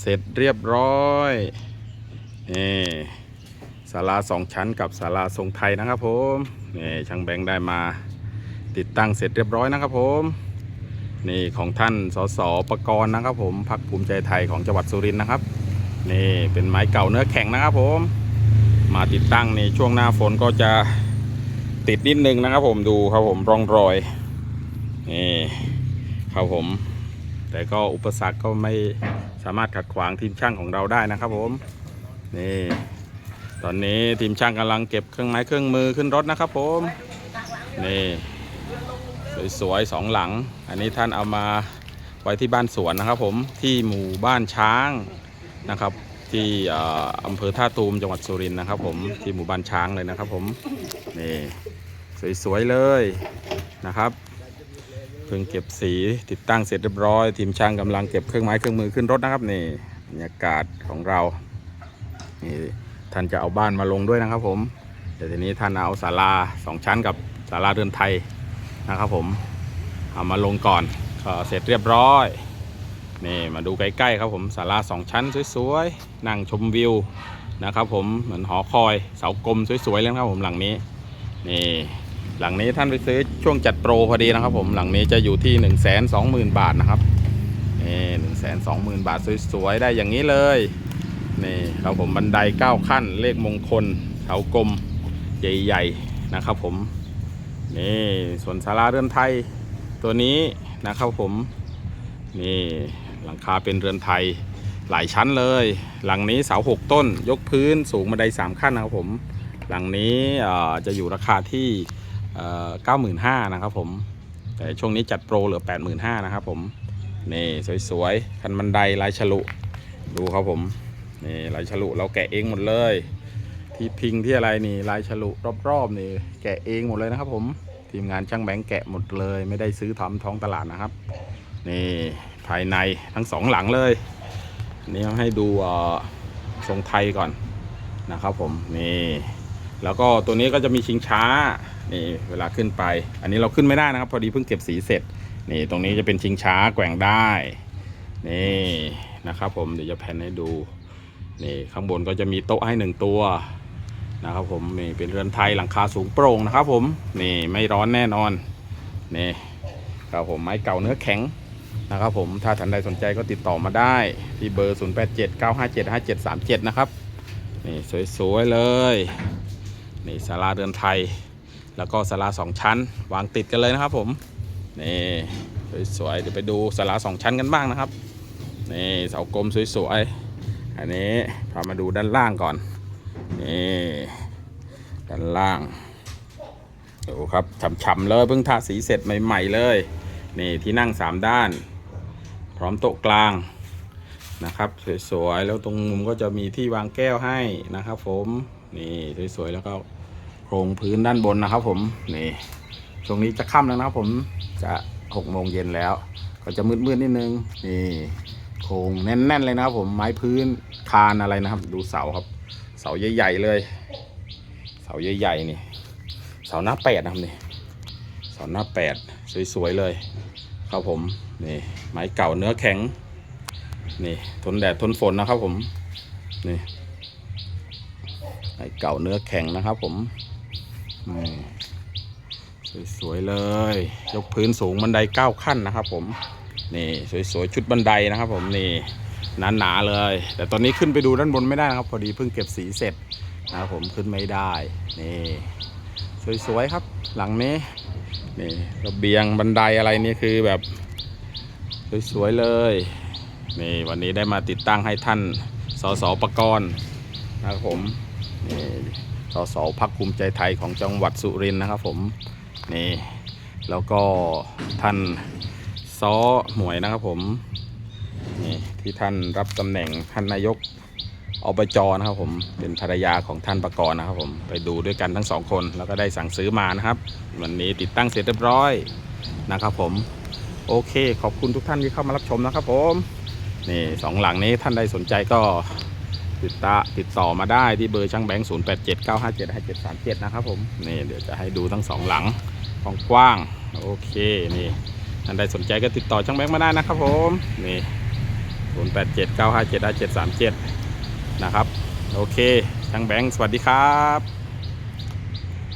เสร็จเรียบร้อยนี่ศาลาสองชั้นกับศาลาทรงไทยนะครับผมนี่ช่างแบงค์ได้มาติดตั้งเสร็จเรียบร้อยนะครับผมนี่ของท่านสสประกรณ์นะครับ ผมพักภูมิใจไทยของจังหวัดสุรินทร์นะครับ นี่เป็นไม้เก่าเนื้อแข็งนะครับผม มาติดตั้งในช่วงหน้าฝนก็จะติดนิดนึงนะครับ ผมดูครับผมร่องรอยนี่ครับผม แต่ก็อุปสรรคก็ไม่ สามารถขัดขวางทีมช่างของเราได้นะครับผมนี่ตอนนี้ทีมช่างกำลังเก็บเครื่องไม้เครื่องมือขึ้นรถนะครับผมนี่สวยๆสองหลัง อันนี้ท่านเอามาไว้ที่บ้านสวนนะครับ ผมที่หมู่บ้านช้างนะครับที่อำเภอท่าตูมจังหวัดสุรินทร์นะครับ ผมที่หมู่บ้านช้างเลยนะครับ ผมนี่สวยๆเลยนะครับ พิ่งเก็บสีติดตั้งเสร็จเรียบร้อย ทีมช่างกำลังเก็บเครื่องไม้เครื่องมือขึ้นรถนะครับนี่บรรยากาศของเรานี่ท่านจะเอาบ้านมาลงด้วยนะครับผมเดี๋ยวทีนี้ท่านเอาศาลาสองชั้นกับศาลาเรือนไทยนะครับผมเอามาลงก่อนก็เสร็จเรียบร้อยนี่มาดูใกล้ๆครับผมศาลาสองชั้นสวยๆนั่งชมวิวนะครับผมเหมือนหอคอยเสากลมสวยๆเลยครับผมหลังนี้นี่ หลังนี้ท่านไปซื้อช่วงจัดโปรพอดีนะครับ ผมหลังนี้จะอยู่ที่1 2 0 0 0 0บาทนะครับนี่หนึ่งแสนสองหมื่นบาทสวยๆได้อย่างนี้เลยนี่ครับผมบันได9ขั้น เลขมงคลเสากลมใหญ่ๆนะครับ ผมนี่ส่วนศาลาเรือนไทยตัวนี้นะครับผมนี่หลังคาเป็นเรือนไทยหลายชั้นเลย หลังนี้เสา6ต้น ยกพื้นสูงบันได3ขั้นนะครับผม หลังนี้จะอยู่ราคาที่ เก้าหมื่นห้านะครับผม แต่ช่วงนี้จัดโปรเหลือแปดหมื่นห้านะครับผม นี่สวยๆ คันบันไดลายฉลุ ดูครับผม นี่ลายฉลุเราแกะเองหมดเลย ที่พิงที่อะไรนี่ลายฉลุรอบๆนี่แกะเองหมดเลยนะครับผม ทีมงานช่างแบงค์แกะหมดเลย ไม่ได้ซื้อทำท้องตลาดนะครับ นี่ภายในทั้งสองหลังเลยนี่ให้ดูทรงไทยก่อนนะครับผม นี่ แล้วก็ตัวนี้ก็จะมีชิงช้านี่เวลาขึ้นไป อันนี้เราขึ้นไม่ได้นะครับ พอดีเพิ่งเก็บสีเสร็จนี่ตรงนี้จะเป็นชิงช้าแกว่งได้นี่นะครับผมเดี๋ยวจะแผ่นให้ดูนี่ข้างบนก็จะมีโต๊ะให้หนึ่งตัวนะครับผมนี่เป็นเรือนไทยหลังคาสูงโปร่งนะครับผมนี่ไม่ร้อนแน่นอนนี่ครับผมไม้เก่าเนื้อแข็งนะครับผมถ้าท่านใดสนใจก็ติดต่อมาได้ที่เบอร์ 0879575737 นะครับนี่สวยๆเลย นี่ศาลาเรือนไทย แล้วก็ศาลาสองชั้น วางติดกันเลยนะครับผม นี่สวยๆเดี๋ยวไปดูศาลาสองชั้นกันบ้างนะครับ นี่เสากลมสวยๆ อันนี้พามาดูด้านล่างก่อน นี่ด้านล่างดูครับฉ่ำๆเลยเพิ่งทาสีเสร็จใหม่ ๆ เลย นี่ที่นั่งสามด้าน พร้อมโต๊ะกลางนะครับ สวยๆ แล้วตรงมุมก็จะมีที่วางแก้วให้นะครับผม นี่สวยๆแล้วก็โครงพื้นด้านบนนะครับ ผมนี่ช่วงนี้จะค่ำแล้วนะครับ ผมจะหกโมงเย็นแล้ว ก็จะมืดๆนิดนึงนี่โครงแน่นๆเลยนะครับ ผมไม้พื้นคานอะไรนะครับ ดูเสาครับ เสาใหญ่ๆเลย เสาใหญ่ๆนี่ เสาหน้าแปดนะครับนี่เสาหน้าแปดสวยๆเลย ครับผมนี่ไม้เก่าเนื้อแข็งนี่ทนแดดทนฝนนะครับผมนี่ ไอ้เก่าเนื้อแข็งนะครับผมนี่สวยๆเลย ยกพื้นสูงบันไดเก้าขั้นนะครับ ผมนี่สวยๆชุดบันไดนะครับ ผมนี่หนาๆเลย แต่ตอนนี้ขึ้นไปดูด้านบนไม่ได้นะครับ พอดีเพิ่งเก็บสีเสร็จนะครับผมขึ้นไม่ได้นี่สวยๆครับ หลังนี้นี่ระเบียงบันไดอะไรนี่คือแบบสวยๆเลยนี่วันนี้ได้มาติดตั้งให้ท่านสสประกรณ์นะครับผม สสพักภูมิใจไทยของจังหวัดสุรินทร์นะครับผมนี่แล้วก็ท่านซอหมวยนะครับผมนี่ที่ท่านรับตำแหน่งท่านนายกอบจนะครับผมเป็นภรรยาของท่านประกรณ์นะครับผมไปดูด้วยกันทั้งสองคนแล้วก็ได้สั่งซื้อมานะครับ วันนี้ติดตั้งเสร็จเรียบร้อยนะครับผมโอเค ขอบคุณทุกท่านที่เข้ามารับชมนะครับผมนี่สองหลังนี้ท่านใดสนใจก็ ติดตาติดต่อมาได้ที่เบอร์ช่างแบงค์0 8 7 9 5 7 5 7 3 7นะครับผมนี่เดี๋ยวจะให้ดูทั้งสองหลังกว้างโอเคนี่ท่านใดสนใจก็ติดต่อช่างแบงค์มาได้นะครับผมนี่0 8 7 9 5 7 5 7 3 7นะครับ โอเคช่างแบงค์สวัสดีครับ